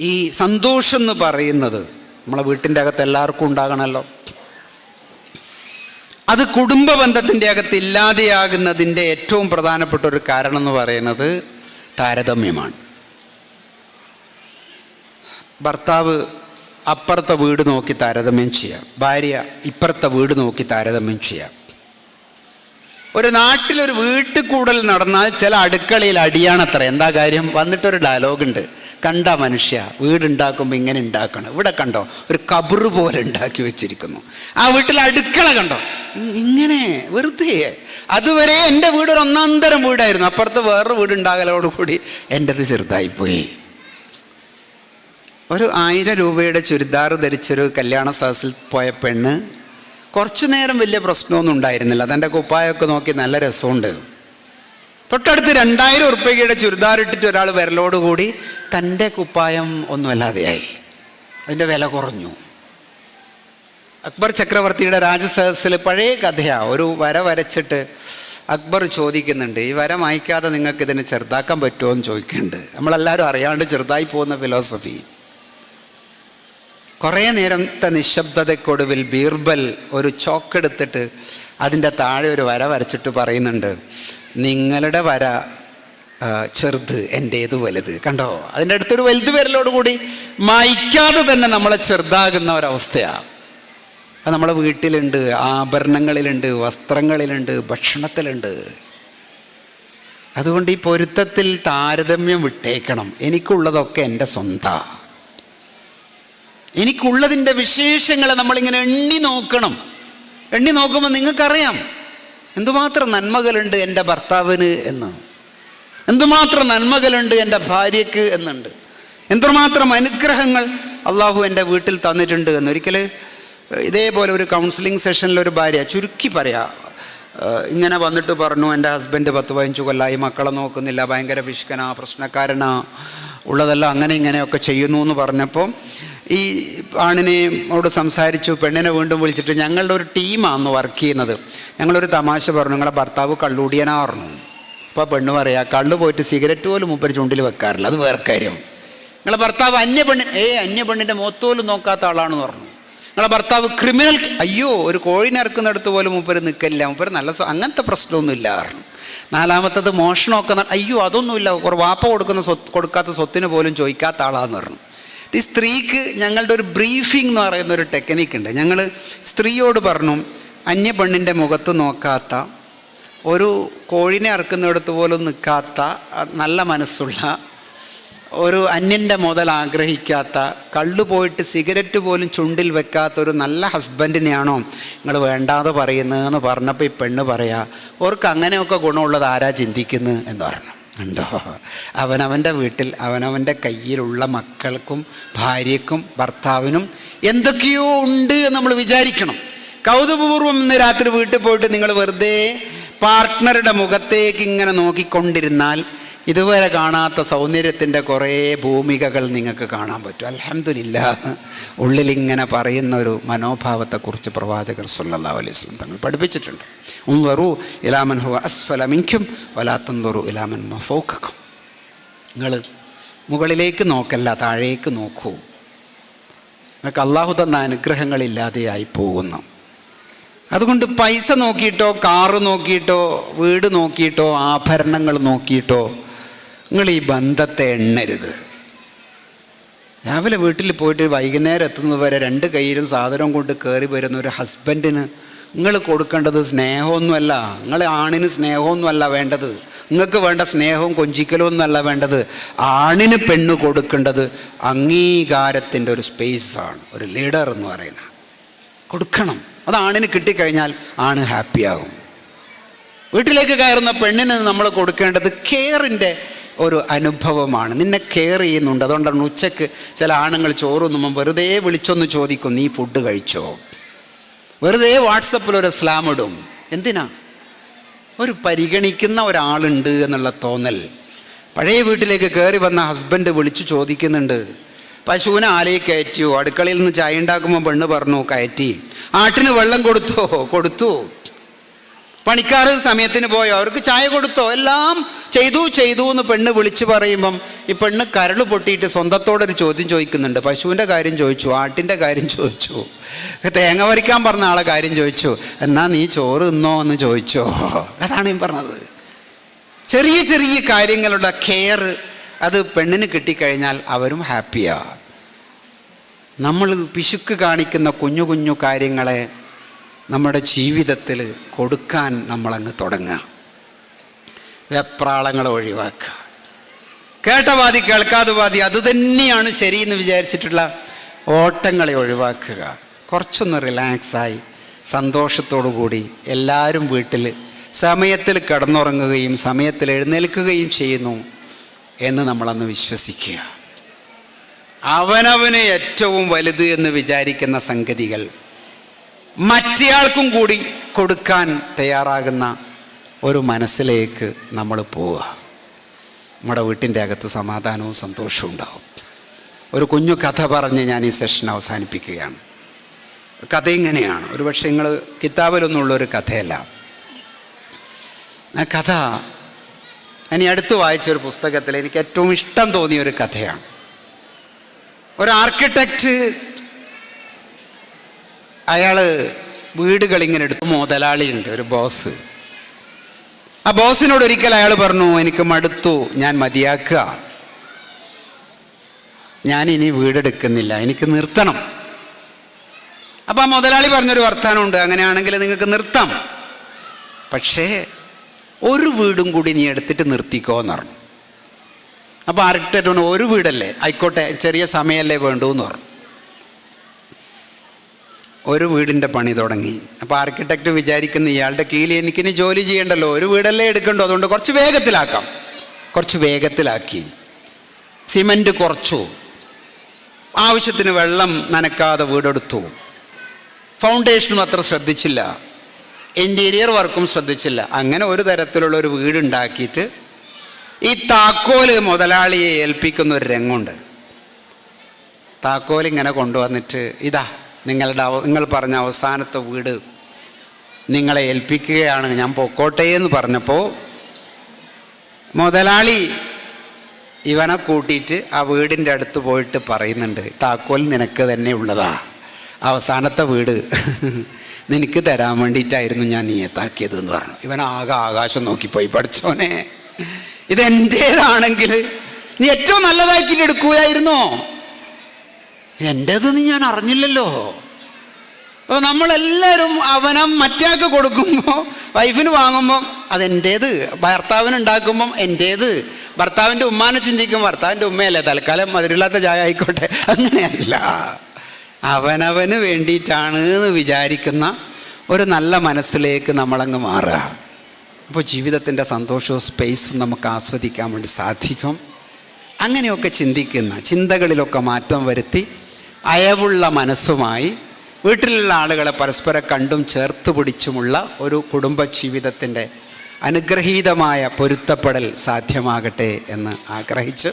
ഈ സന്തോഷം എന്ന് പറയുന്നത് നമ്മളെ വീട്ടിന്റെ അകത്ത് എല്ലാവർക്കും ഉണ്ടാകണമല്ലോ. അത് കുടുംബ ബന്ധത്തിന്റെ അകത്ത് ഇല്ലാതെയാകുന്നതിന്റെ ഏറ്റവും പ്രധാനപ്പെട്ട ഒരു കാരണം എന്ന് പറയുന്നത് താരതമ്യമാണ്. ഭർത്താവ് അപ്പുറത്തെ വീട് നോക്കി താരതമ്യം ചെയ്യാം. ഭാര്യ ഇപ്പുറത്തെ വീട് നോക്കി താരതമ്യം ചെയ്യാം. ഒരു നാട്ടിലൊരു വീട്ടിൽ കൂടൽ നടന്നാൽ ചില അടുക്കളയിൽ അടിയാണത്ര. എന്താ കാര്യം? വന്നിട്ടൊരു ഡയലോഗ് ഉണ്ട്. കണ്ട മനുഷ്യ വീടുണ്ടാക്കുമ്പോൾ ഇങ്ങനെ ഉണ്ടാക്കണം. ഇവിടെ കണ്ടോ ഒരു കബറ് പോലെ ഉണ്ടാക്കി വെച്ചിരിക്കുന്നു. ആ വീട്ടിൽ അടുക്കള കണ്ടോ ഇങ്ങനെ വെറുതെ. അതുവരെ എന്റെ വീട് ഒരു ഒന്നാന്തരം വീടായിരുന്നു. അപ്പുറത്ത് വേറൊരു വീടുണ്ടാകലോടുകൂടി എന്റെ എന്റെത് ചെറുതായിപ്പോയി. ഒരു ആയിരം രൂപയുടെ ചുരിദാർ ധരിച്ചൊരു കല്യാണ സദസ്സിൽ പോയ പെണ്ണ് കുറച്ചു നേരം വലിയ പ്രശ്നമൊന്നും ഉണ്ടായിരുന്നില്ല. അതെന്റെ കുപ്പായൊക്കെ നോക്കി നല്ല രസമുണ്ട്. തൊട്ടടുത്ത് രണ്ടായിരം ഉറുപ്പികയുടെ ചുരിദാർ ഇട്ടിട്ട് ഒരാൾ വിരലോടുകൂടി തന്റെ കുപ്പായം ഒന്നുമല്ലാതെയായി. അതിന്റെ വില കുറഞ്ഞു. അക്ബർ ചക്രവർത്തിയുടെ രാജസദസ്സിൽ പഴയ കഥയാണ് ഒരു വര വരച്ചിട്ട് അക്ബർ ചോദിക്കുന്നുണ്ട് ഈ വര മായ്ക്കാതെ നിങ്ങൾക്ക് ഇതിനെ ചെറുതാക്കാൻ പറ്റുമോ എന്ന് ചോദിക്കുന്നുണ്ട്. നമ്മളെല്ലാവരും അറിയാണ്ട് ചെറുതായി പോകുന്ന ഫിലോസഫി കുറേ നേരത്തെ നിശബ്ദതയ്ക്കൊടുവിൽ ബീർബൽ ഒരു ചോക്കെടുത്തിട്ട് അതിന്റെ താഴെ ഒരു വര വരച്ചിട്ട് പറയുന്നുണ്ട് നിങ്ങളുടെ വര ചെറുത് എന്റേത് വലുത്. കണ്ടോ? അതിന്റെ അടുത്തൊരു വലുത് വരലോടുകൂടി മായ്ക്കാതെ തന്നെ നമ്മളെ ചെറുതാകുന്ന ഒരവസ്ഥയാണ് അത് നമ്മളെ വീട്ടിലുണ്ട് ആഭരണങ്ങളിലുണ്ട് വസ്ത്രങ്ങളിലുണ്ട് ഭക്ഷണത്തിലുണ്ട്. അതുകൊണ്ട് ഈ പൊരുത്തത്തിൽ താരതമ്യം വിട്ടേക്കണം. എനിക്കുള്ളതൊക്കെ എന്റെ സ്വന്തമാണ് എനിക്കുള്ളതിന്റെ വിശേഷങ്ങളെ നമ്മളിങ്ങനെ എണ്ണി നോക്കണം. എണ്ണി നോക്കുമ്പോൾ നിങ്ങൾക്കറിയാം. എന്തുമാത്രം നന്മകളുണ്ട് എന്റെ ഭർത്താവിന് എന്ന്? എന്തുമാത്രം നന്മകളുണ്ട് എന്റെ ഭാര്യയ്ക്ക് എന്നുണ്ട്? എന്തുമാത്രം അനുഗ്രഹങ്ങൾ അള്ളാഹു എന്റെ വീട്ടിൽ തന്നിട്ടുണ്ട് എന്ന്? ഒരിക്കൽ ഇതേപോലെ ഒരു കൗൺസിലിംഗ് സെഷനിൽ ഒരു ഭാര്യ ചുരുക്കി പറയാ ഇങ്ങനെ വന്നിട്ട് പറഞ്ഞു എന്റെ ഹസ്ബൻഡ് പത്ത് പതിനഞ്ച് കൊല്ലായി മക്കളെ നോക്കുന്നില്ല ഭയങ്കര വിഷ്കനാ പ്രശ്നക്കാരനാ ഉള്ളതെല്ലാം അങ്ങനെ ഇങ്ങനെയൊക്കെ ചെയ്യുന്നു എന്ന് പറഞ്ഞപ്പോൾ ഈ ആണിനെയോട് സംസാരിച്ചു പെണ്ണിനെ വീണ്ടും വിളിച്ചിട്ട് ഞങ്ങളുടെ ഒരു ടീമാണ് വർക്ക് ചെയ്യുന്നത്. ഞങ്ങളൊരു തമാശ പറഞ്ഞു നിങ്ങളെ ഭർത്താവ് കള്ളുടിയനാ പറഞ്ഞു അപ്പോൾ പെണ്ണ് പറയാ കള്ളു പോയിട്ട് സിഗരറ്റ് പോലും മൂപ്പര് ചുണ്ടിൽ വെക്കാറില്ല അത് വേറെ കാര്യം. നിങ്ങളെ ഭർത്താവ് അന്യ പെണ്ണ് ഏ അന്യ പെണ്ണിന്റെ മുഖത്തോലും നോക്കാത്ത ആളാണെന്ന് പറഞ്ഞു. നിങ്ങളെ ഭർത്താവ് ക്രിമിനൽ അയ്യോ ഒരു കോഴിനെ ഇറക്കുന്നിടത്ത് പോലും മൂപ്പര് നിൽക്കില്ല മൂപ്പര് നല്ല അങ്ങനത്തെ പ്രശ്നമൊന്നുമില്ല. പറഞ്ഞു നാലാമത്തത് മോഷണമൊക്കെ അയ്യോ അതൊന്നുമില്ല വാപ്പ കൊടുക്കുന്ന സ്വത്ത് കൊടുക്കാത്ത സ്വത്തിന് പോലും ചോദിക്കാത്ത ആളാന്ന് പറഞ്ഞു. ഈ സ്ത്രീക്ക് ഞങ്ങളുടെ ഒരു ബ്രീഫിംഗ് എന്ന് പറയുന്ന ഒരു ടെക്നിക്ക് ഉണ്ട്. ഞങ്ങൾ സ്ത്രീയോട് പറഞ്ഞു അന്യ പെണ്ണിന്റെ മുഖത്ത് നോക്കാത്ത ഒരു കോഴിനെ അറക്കുന്നിടത്ത് പോലും നിൽക്കാത്ത നല്ല മനസ്സുള്ള ഒരു അന്യന്റെ മുതൽ ആഗ്രഹിക്കാത്ത കള്ളു പോയിട്ട് സിഗരറ്റ് പോലും ചുണ്ടിൽ വെക്കാത്ത ഒരു നല്ല ഹസ്ബൻഡിനെയാണോ നിങ്ങൾ വേണ്ടാതെ പറയുന്നതെന്ന് പറഞ്ഞപ്പോൾ ഈ പെണ്ണ് പറയാ ഓർക്ക് അങ്ങനെയൊക്കെ ഗുണമുള്ളത് ആരാ ചിന്തിക്കുന്നത് എന്ന് പറഞ്ഞു. ഉണ്ടോ? അവനവന്റെ വീട്ടിൽ അവനവന്റെ കയ്യിലുള്ള മക്കൾക്കും ഭാര്യക്കും ഭർത്താവിനും എന്തൊക്കെയോ ഉണ്ട് എന്ന് നമ്മൾ വിചാരിക്കണം. കൗതുകപൂർവം ഇന്ന് രാത്രി വീട്ടിൽ പോയിട്ട് നിങ്ങൾ വെറുതെ പാർട്ട്ണറുടെ മുഖത്തേക്ക് ഇങ്ങനെ നോക്കിക്കൊണ്ടിരുന്നാൽ ഇതുവരെ കാണാത്ത സൗന്ദര്യത്തിന്റെ കുറേ ഭൂമികകൾ നിങ്ങൾക്ക് കാണാൻ പറ്റും. അലഹമില്ല ഉള്ളിലിങ്ങനെ പറയുന്ന ഒരു മനോഭാവത്തെക്കുറിച്ച് പ്രവാചകർ സല്ലാ അലൈഹി സ്വലം തങ്ങൾ പഠിപ്പിച്ചിട്ടുണ്ട്. ഉംവറു ഇലാമൻ ഹു അസ്ഫലമിക്കും വലാത്തന്തറു ഇലാമൻ മഫോക്കും നിങ്ങൾ മുകളിലേക്ക് നോക്കല്ല താഴേക്ക് നോക്കൂ. നിങ്ങൾക്ക് അള്ളാഹു തന്ന അനുഗ്രഹങ്ങളില്ലാതെയായി പോകുന്നു. അതുകൊണ്ട് പൈസ നോക്കിയിട്ടോ കാറ് നോക്കിയിട്ടോ വീട് നോക്കിയിട്ടോ ആഭരണങ്ങൾ നോക്കിയിട്ടോ നിങ്ങൾ ഈ ബന്ധത്തെ എണ്ണരുത്. രാവിലെ വീട്ടിൽ പോയിട്ട് വൈകുന്നേരം എത്തുന്നത് വരെ രണ്ട് കയ്യിലും സാധനം കൊണ്ട് കയറി വരുന്ന ഒരു ഹസ്ബൻഡിന് നിങ്ങൾ കൊടുക്കേണ്ടത് സ്നേഹമൊന്നുമല്ല. നിങ്ങൾ ആണിന് സ്നേഹമൊന്നുമല്ല വേണ്ടത്. നിങ്ങൾക്ക് വേണ്ട സ്നേഹവും കൊഞ്ചിക്കലും ഒന്നുമല്ല വേണ്ടത്. ആണിന് പെണ്ണ് കൊടുക്കേണ്ടത് അംഗീകാരത്തിന്റെ ഒരു സ്പേസാണ് ഒരു ലീഡർ എന്ന് പറയുന്നത് കൊടുക്കണം. അത് ആണിന് കിട്ടിക്കഴിഞ്ഞാൽ ആണ് ഹാപ്പിയാകും വീട്ടിലേക്ക് കയറുന്ന പെണ്ണിന് നമ്മൾ കൊടുക്കേണ്ടത് കെയറിന്റെ ഒരു അനുഭവമാണ്. നിന്നെ കെയർ ചെയ്യുന്നുണ്ട്. അതുകൊണ്ടാണ് ഉച്ചയ്ക്ക് ചില ആണുങ്ങൾ ചോറുന്നുമ്പം വെറുതെ വിളിച്ചൊന്ന് ചോദിക്കും നീ ഫുഡ് കഴിച്ചോ? വെറുതെ വാട്സപ്പിൽ ഒരു സ്ലാം ഇടും. എന്തിനാ? ഒരു പരിഗണിക്കുന്ന ഒരാളുണ്ട് എന്നുള്ള തോന്നൽ. പഴയ വീട്ടിലേക്ക് കയറി വന്ന ഹസ്ബൻഡ് വിളിച്ചു ചോദിക്കുന്നുണ്ട് പശുവിനെ ആലയിൽ കയറ്റിയോ? അടുക്കളയിൽ നിന്ന് ചായ ഉണ്ടാക്കുമ്പോൾ പെണ്ണ് പറഞ്ഞു കയറ്റി. ആട്ടിന് വെള്ളം കൊടുത്തോ? കൊടുത്തു. പണിക്കാർ സമയത്തിന് പോയോ? അവർക്ക് ചായ കൊടുത്തോ? എല്ലാം ചെയ്തു ചെയ്തു എന്ന് പെണ്ണ് വിളിച്ചു പറയുമ്പം ഈ പെണ്ണ് കരൾ പൊട്ടിയിട്ട് സ്വന്തത്തോടൊരു ചോദ്യം ചോദിക്കുന്നുണ്ട്. പശുവിന്റെ കാര്യം ചോദിച്ചു ആട്ടിന്റെ കാര്യം ചോദിച്ചു തേങ്ങ വരിക്കാൻ പറഞ്ഞ ആളെ കാര്യം ചോദിച്ചു. എന്നാ നീ ചോറ് തിന്നോ എന്ന് ചോദിച്ചോ? അതാണ് ഞാൻ പറഞ്ഞത്. ചെറിയ ചെറിയ കാര്യങ്ങളുടെ കെയർ അത് പെണ്ണിന് കിട്ടിക്കഴിഞ്ഞാൽ അവരും ഹാപ്പിയാണ് നമ്മൾ പിശുക്ക് കാണിക്കുന്ന കുഞ്ഞു കുഞ്ഞു കാര്യങ്ങളെ നമ്മുടെ ജീവിതത്തിൽ കൊടുക്കാൻ നമ്മളങ്ങ് തുടങ്ങുക. വെപ്രാളങ്ങൾ ഒഴിവാക്കുക. കേട്ടവാദി കേൾക്കാതെ വാദി അത് തന്നെയാണ് ശരിയെന്ന് വിചാരിച്ചിട്ടുള്ള ഓട്ടങ്ങളെ ഒഴിവാക്കുക. കുറച്ചൊന്ന് റിലാക്സായി സന്തോഷത്തോടു കൂടി എല്ലാവരും വീട്ടിൽ സമയത്തിൽ കിടന്നുറങ്ങുകയും സമയത്തിൽ എഴുന്നേൽക്കുകയും ചെയ്യുന്നു എന്ന് നമ്മളന്ന് വിശ്വസിക്കുക. അവനവന് ഏറ്റവും വലുത് എന്ന് വിചാരിക്കുന്ന സംഗതികൾ മറ്റേയാൾക്കും കൂടി കൊടുക്കാൻ തയ്യാറാകുന്ന ഒരു മനസ്സിലേക്ക് നമ്മൾ പോവുക. നമ്മുടെ വീട്ടിന്റെ അകത്ത് സമാധാനവും സന്തോഷവും ഉണ്ടാവും. ഒരു കുഞ്ഞു കഥ പറഞ്ഞ് ഞാൻ ഈ സെഷൻ അവസാനിപ്പിക്കുകയാണ്. കഥ ഇങ്ങനെയാണ്. ഒരു പക്ഷേ നിങ്ങൾ കിതാബിലൊന്നുള്ള ഒരു കഥയല്ല. ആ കഥ ഇനി അടുത്ത് വായിച്ച ഒരു പുസ്തകത്തിൽ എനിക്ക് ഏറ്റവും ഇഷ്ടം തോന്നിയ ഒരു കഥയാണ്. ഒരു ആർക്കിടെക്റ്റ് അയാൾ വീടുകൾ ഇങ്ങനെ എടുത്തു മുതലാളിയുണ്ട് ഒരു ബോസ് ആ ബോസിനോട് ഒരിക്കൽ അയാൾ പറഞ്ഞു എനിക്ക് മടുത്തു ഞാൻ മതിയാക്കുക. ഞാൻ ഇനി വീടെടുക്കുന്നില്ല എനിക്ക് നിർത്തണം. അപ്പം ആ മുതലാളി പറഞ്ഞൊരു വർത്താനമുണ്ട് അങ്ങനെയാണെങ്കിൽ നിങ്ങൾക്ക് നിർത്താം. പക്ഷേ ഒരു വീടും കൂടി നീ എടുത്തിട്ട് നിർത്തിക്കോ എന്ന് പറഞ്ഞു അപ്പോൾ ആർക്കിടെക്റ്റ് ഒരു വീടല്ലേ ആയിക്കോട്ടെ ചെറിയ സമയമല്ലേ വേണ്ടൂ എന്ന് പറഞ്ഞു. ഒരു വീടിന്റെ പണി തുടങ്ങി. അപ്പോൾ ആർക്കിടെക്റ്റ് വിചാരിക്കുന്ന ഇയാളുടെ കീഴിൽ എനിക്കിനി ജോലി ചെയ്യണ്ടല്ലോ. ഒരു വീടല്ലേ എടുക്കണ്ടോ? അതുകൊണ്ട് കുറച്ച് വേഗത്തിലാക്കാം. കുറച്ച് വേഗത്തിലാക്കി. സിമന്റ് കുറച്ചു. ആവശ്യത്തിന് വെള്ളം നനക്കാതെ വീടെടുത്തു. ഫൗണ്ടേഷനും അത്ര ശ്രദ്ധിച്ചില്ല. ഇന്റീരിയർ വർക്കും ശ്രദ്ധിച്ചില്ല. അങ്ങനെ ഒരു തരത്തിലുള്ള ഒരു വീടുണ്ടാക്കിയിട്ട് ഈ താക്കോൽ മുതലാളിയെ ഏൽപ്പിക്കുന്ന ഒരു രംഗമുണ്ട്. താക്കോൽ ഇങ്ങനെ കൊണ്ടുവന്നിട്ട് ഇതാ നിങ്ങളുടെ നിങ്ങൾ പറഞ്ഞ അവസാനത്തെ വീട് നിങ്ങളെ ഏൽപ്പിക്കുകയാണ്. ഞാൻ പൊക്കോട്ടെ എന്ന് പറഞ്ഞപ്പോൾ മുതലാളി ഇവനെ കൂട്ടിയിട്ട് ആ വീടിന്റെ അടുത്ത് പോയിട്ട് പറയുന്നുണ്ട് താക്കോൽ നിനക്ക് തന്നെ ഉള്ളതാ. അവസാനത്തെ വീട് നിനക്ക് തരാൻ വേണ്ടിയിട്ടായിരുന്നു ഞാൻ നിയത്താക്കിയത് എന്ന് പറഞ്ഞു. ഇവൻ ആകെ ആകാശം നോക്കിപ്പോയി പഠിച്ചോനെ ഇതെന്റേതാണെങ്കിൽ നീ ഏറ്റവും നല്ലതാക്കിയിട്ട് എടുക്കുകയായിരുന്നോ എന്റേതെന്ന് ഞാൻ അറിഞ്ഞില്ലല്ലോ. അപ്പോൾ നമ്മളെല്ലാവരും അവനം മറ്റാൾക്ക് കൊടുക്കുമ്പോൾ വൈഫിന് വാങ്ങുമ്പം അതെന്റേത് ഭർത്താവിന് ഉണ്ടാക്കുമ്പം എന്റേത് ഭർത്താവിന്റെ ഉമ്മാനെ ചിന്തിക്കും ഭർത്താവിന്റെ ഉമ്മയല്ലേ തൽക്കാലം മധുരമില്ലാത്ത ചായ ആയിക്കോട്ടെ. അങ്ങനെയല്ല. അവനവന് വേണ്ടിയിട്ടാണ് എന്ന് വിചാരിക്കുന്ന ഒരു നല്ല മനസ്സിലേക്ക് നമ്മളങ്ങ് മാറുക. അപ്പോൾ ജീവിതത്തിന്റെ സന്തോഷവും സ്പേസും നമുക്ക് ആസ്വദിക്കാൻ വേണ്ടി സാധിക്കും. അങ്ങനെയൊക്കെ ചിന്തിക്കുന്ന ചിന്തകളിലൊക്കെ മാറ്റം വരുത്തി അയവുള്ള മനസ്സുമായി വീട്ടിലുള്ള ആളുകളെ പരസ്പരം കണ്ടും ചേർത്ത് പിടിച്ചുമുള്ള ഒരു കുടുംബ ജീവിതത്തിന്റെ അനുഗ്രഹീതമായ പൊരുത്തപ്പെടൽ സാധ്യമാകട്ടെ എന്ന് ആഗ്രഹിച്ച്